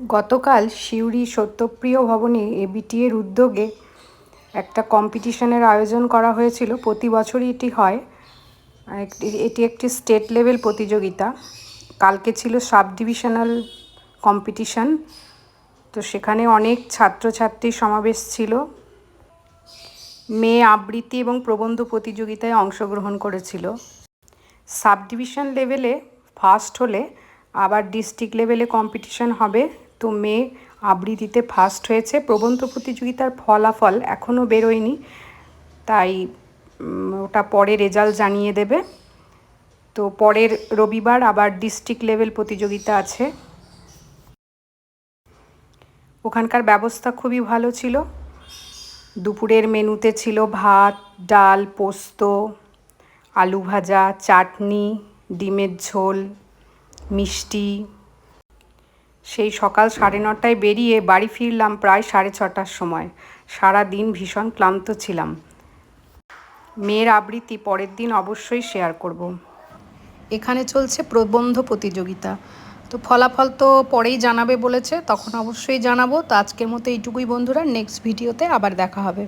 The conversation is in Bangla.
গতকাল সিউড়ি সত্যপ্রিয় ভবনে এবিটি এর উদ্যোগে একটা কম্পিটিশনের আয়োজন করা হয়েছিল। প্রতি বছরই এটি হয়। এটি একটি স্টেট লেভেল প্রতিযোগিতা। কালকে ছিল সাব ডিভিশনাল কম্পিটিশন। তো সেখানে অনেক ছাত্রছাত্রীর সমাবেশ ছিল। মেয়ে আবৃত্তি এবং প্রবন্ধ প্রতিযোগিতায় অংশগ্রহণ করেছিল। সাব ডিভিশন লেভেলে ফার্স্ট হলে আবার ডিস্ট্রিক্ট লেভেলে কম্পিটিশন হবে। তো মেয়ে আবৃত্তিতে ফার্স্ট হয়েছে। প্রবন্ধ প্রতিযোগিতার ফলাফল এখনও বেরোয়নি। তাই ওটা পরে রেজাল্ট জানিয়ে দেবে। তো পরের রবিবার আবার ডিস্ট্রিক্ট লেভেল প্রতিযোগিতা আছে। ওখানকার ব্যবস্থা খুবই ভালো ছিল। দুপুরের মেনুতে ছিল ভাত, ডাল, পোস্ত, আলু ভাজা, চাটনি, ডিমের ঝোল মিষ্টি। সেই সকাল সাড়ে নটায় বেরিয়ে বাড়ি ফিরলাম প্রায় সাড়ে ছটার সময়। সারা দিন ভীষণ ক্লান্ত ছিলাম। মেয়ের আবৃত্তি পরের দিন অবশ্যই শেয়ার করব। এখানে চলছে প্রবন্ধ প্রতিযোগিতা। তো ফলাফল তো পরেই জানাবে বলেছে, তখন অবশ্যই জানাব। তো আজকের মতো এইটুকুই বন্ধুরা নেক্সট ভিডিওতে আবার দেখা হবে।